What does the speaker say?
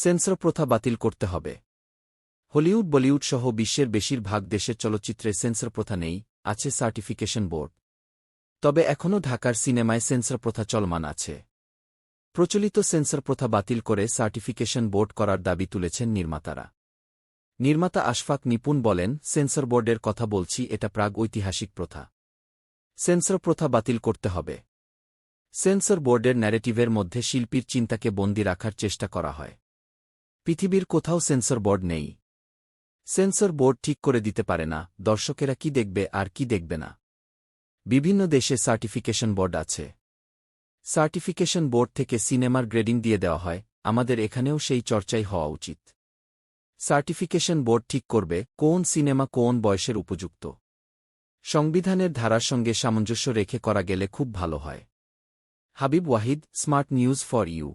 Sensor প্রথা বাতিল করতে হবে। হলিউড, বলিউড সহ বিশ্বের বেশিরভাগ দেশের চলচ্চিত্রে সেন্সর প্রথা নেই, আছে সার্টিফিকেশন বোর্ড। তবে এখনও ঢাকার সিনেমায় সেন্সর প্রথা চলমান আছে। প্রচলিত সেন্সর প্রথা বাতিল করে সার্টিফিকেশন বোর্ড করার দাবি তুলেছেন নির্মাতারা। নির্মাতা আশফাক নিপুণ বলেন, সেন্সর বোর্ডের কথা বলছি, এটা প্রাগ ঐতিহাসিক প্রথা। সেন্সর প্রথা বাতিল করতে হবে। সেন্সর বোর্ডের ন্যারেটিভের মধ্যে শিল্পীর চিন্তাকে বন্দি রাখার চেষ্টা করা হয়। পৃথিবীর কোথাও সেন্সর বোর্ড নেই। সেন্সর বোর্ড ঠিক করে দিতে পারে না, দর্শকেরা কি দেখবে আর কি দেখবে না। বিভিন্ন দেশে সার্টিফিকেশন বোর্ড আছে। সার্টিফিকেশন বোর্ড থেকে সিনেমার গ্রেডিং দিয়ে দেওয়া হয়, আমাদের এখানেও সেই চর্চাই হওয়া উচিত। সার্টিফিকেশন বোর্ড ঠিক করবে কোন সিনেমা কোন বয়সের উপযুক্ত। সংবিধানের ধারার সঙ্গে সামঞ্জস্য রেখে করা গেলে খুব ভালো হয়। Habib Wahid, smart news for you.